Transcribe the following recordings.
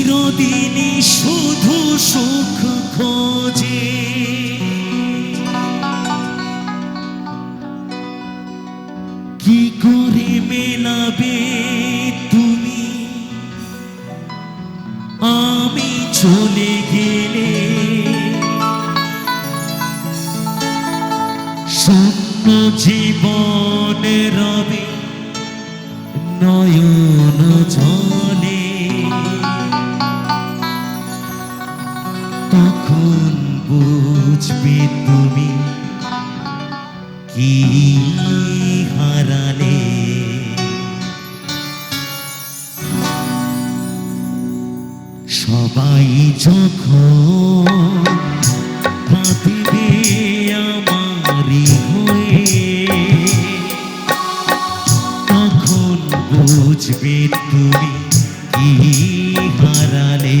চিরদিনই শুধু সুখ খোঁজে। কি করে মেলাবে তুমি? আমি চলে গেলে শূন্য জীবন রবে, নয়ন জলে। বুঝবে তুমি কি হারালে? সবাই যখন ভাববে আমারই হয়ে তখন বুঝবে তুমি কি হারালে।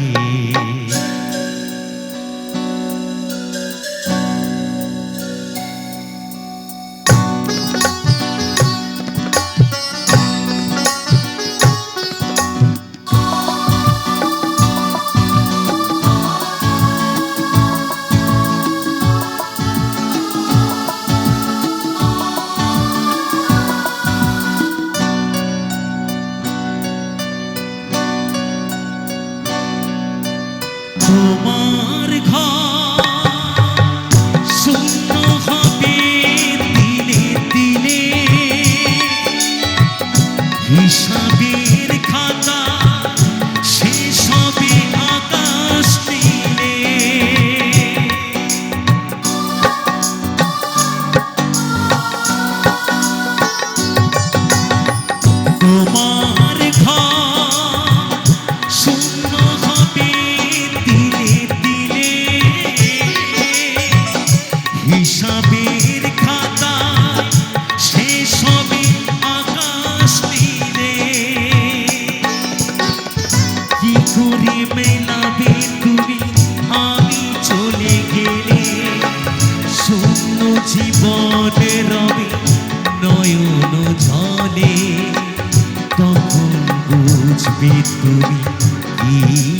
তোমার ঘর। নয়ন ঝলে তখন বুঝবে তুমি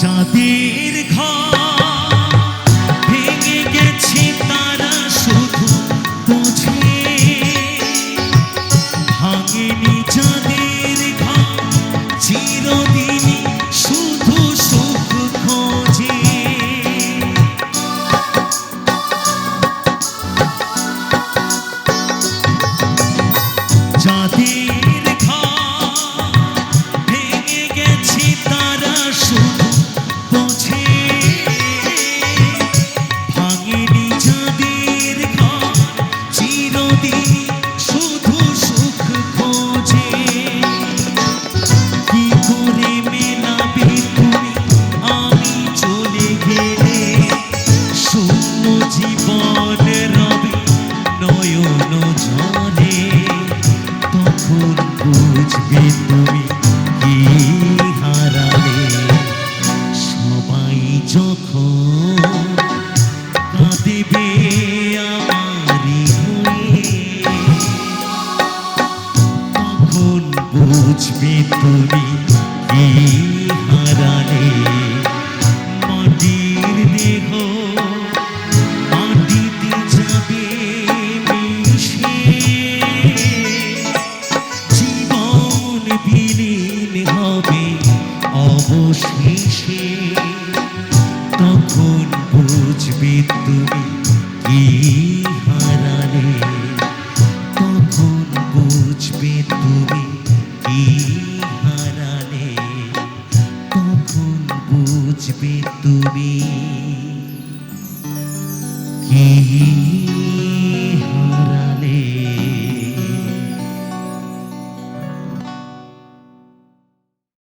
যাদের ঘর। যখন কাঁদিবে আমারি তখন বুঝবে তুমি que